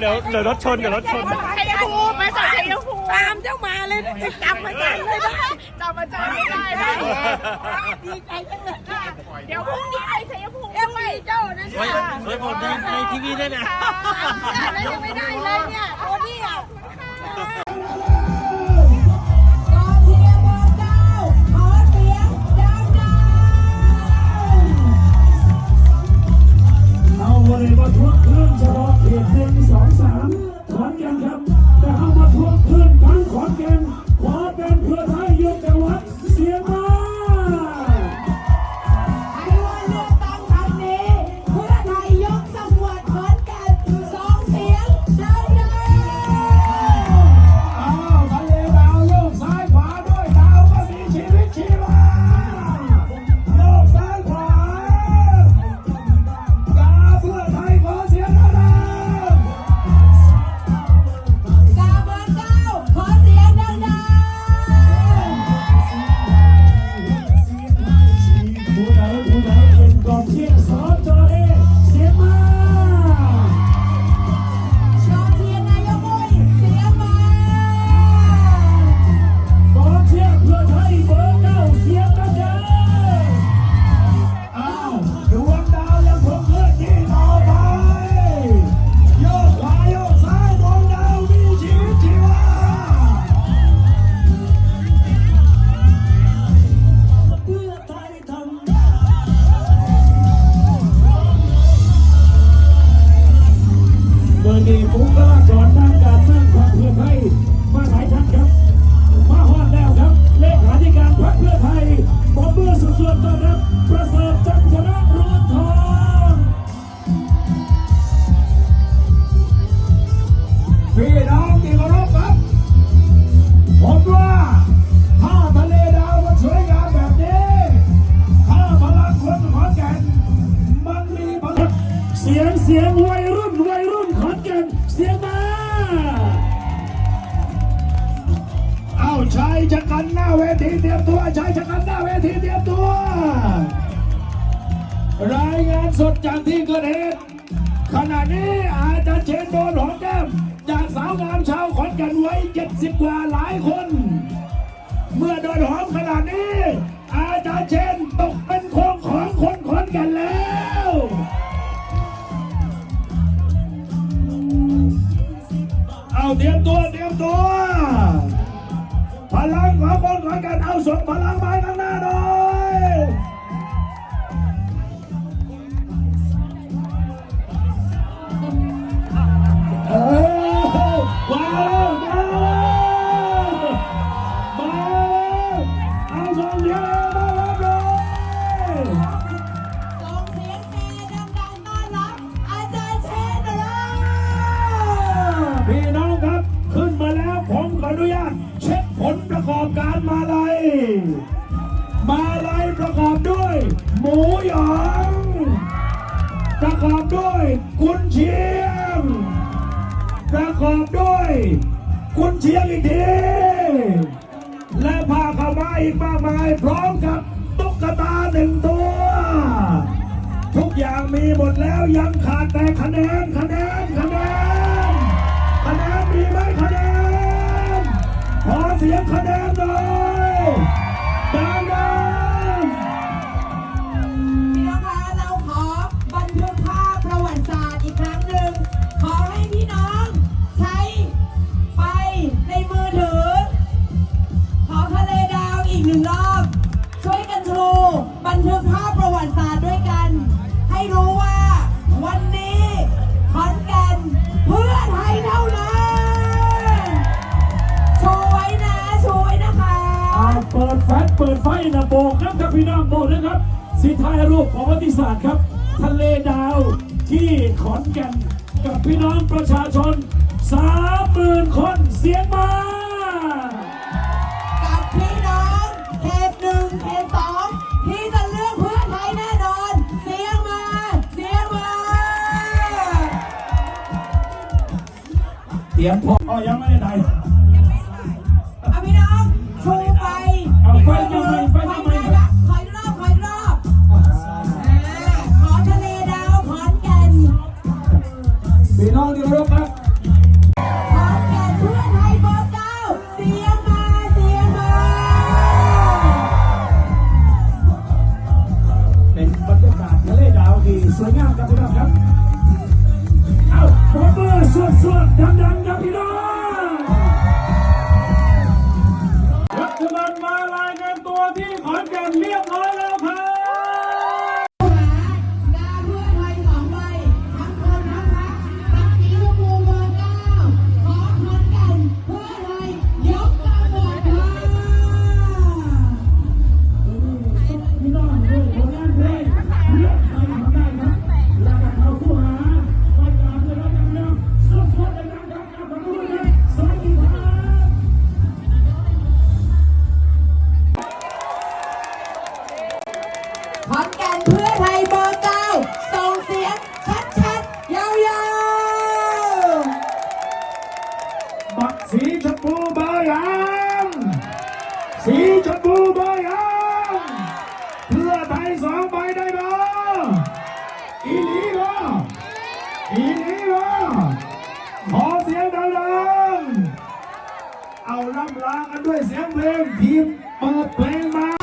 เดี๋ยวเดี๋ยวรถชนเดี๋ยวรถชนชัยภูมิมาจากชัยภูมิตามเจ้ามาเลยจะจำมาจำเลยนะจำมาจำไม่ได้นะดีใจจังเลยค่ะเดี๋ยวพรุ่งนี้ไปชัยภูมิด้วยเจ้านะเฮ้ยคะเฮ้ยผมในในทีวีได้ไหมแล้วยังไม่ได้เลยเนี่ยโอ้นี่อะ เอาเลยมาทวงคืนเฉพาะเขตหนึ่งสองสามขอนแก่นครับ แต่เอามาทวงคืนทั้งขอนแก่น เดีบุคลากรทางก ชะกันหน้าเวทีเตรียมตัวชายชะกันหน้าเวทีเตรียมตัว รายงานสดจากที่เกิดเหตุขณะนี้อาจารย์เชนโดนหอมแก้มจากสาวงามชาวขอนแก่นไว้70กว่าหลายคน เมื่อโดนหอมขนาดนี้ อาจารย์เชนตกเป็นของของคนขอนแก่นแล้วเอาเตรียมตัวเตรียมตัว พลังของคนขอนแก่นเอาส่งพลังไปข้างหน้าหน่อย หมูหยองประกอบด้วยกุนเชียงประกอบด้วยกุนเชียงอีกทีและผ้าขาวม้าอีกมากมาย พร้อมกับตุ๊กตาหนึ่งตัว ทุกอย่างมีหมดแล้วยังขาดแต่คะแนนคะแนนคะแนน มหมื่นคนเสียงมากับพี่น้องเขตหนึ่งเขตสองที่จะเลือกเพื่อไทยแน่นอน เสียงมา เสียงมาเตรียมพร้อมอ๋อยังไม่ อีหลีเหรอขอเสียงดังๆเอาล่ำลากันด้วยเสียงเพลงทีมเปิดเพลงมา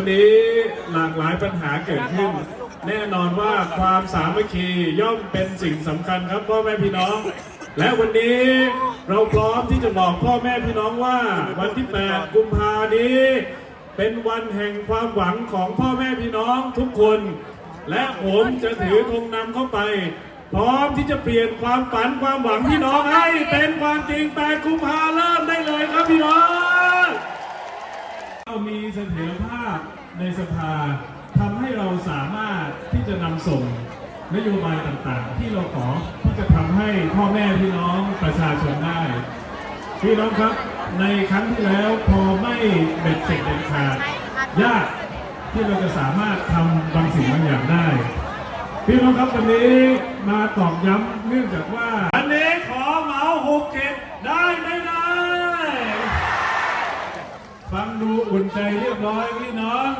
วันนี้หลากหลายปัญหาเกิดขึ้น แน่นอนว่าความสามัคคีย่อมเป็นสิ่งสำคัญครับพ่อแม่พี่น้อง และวันนี้เราพร้อมที่จะบอกพ่อแม่พี่น้องว่า วันที่ 8 กุมภานี้ เป็นวันแห่งความหวังของพ่อแม่พี่น้องทุกคน และผมจะถือธงนำเข้าไป พร้อมที่จะเปลี่ยนความฝันความหวังพี่น้องให้ เป็นความจริง 8 กุมภาเริ่มได้เลยครับพี่น้องเรามีเสถียรภาพ ในสภาทำให้เราสามารถที่จะนำส่งนโยบายต่างๆ ที่เราขอที่จะทำให้พ่อแม่พี่น้องประชาชนได้ พี่น้องครับในครั้งที่แล้วพอไม่เบ็ดเสร็จเด็ดขาดยากที่เราจะสามารถทำบางสิ่งบางอย่างได้ พี่น้องครับวันนี้มาตอกย้ำเนื่องจากว่า อันนี้ขอเหมาหกเจ็ดได้ไม่ได้ ฟังดู อุ่นใจเรียบร้อยพี่น้อง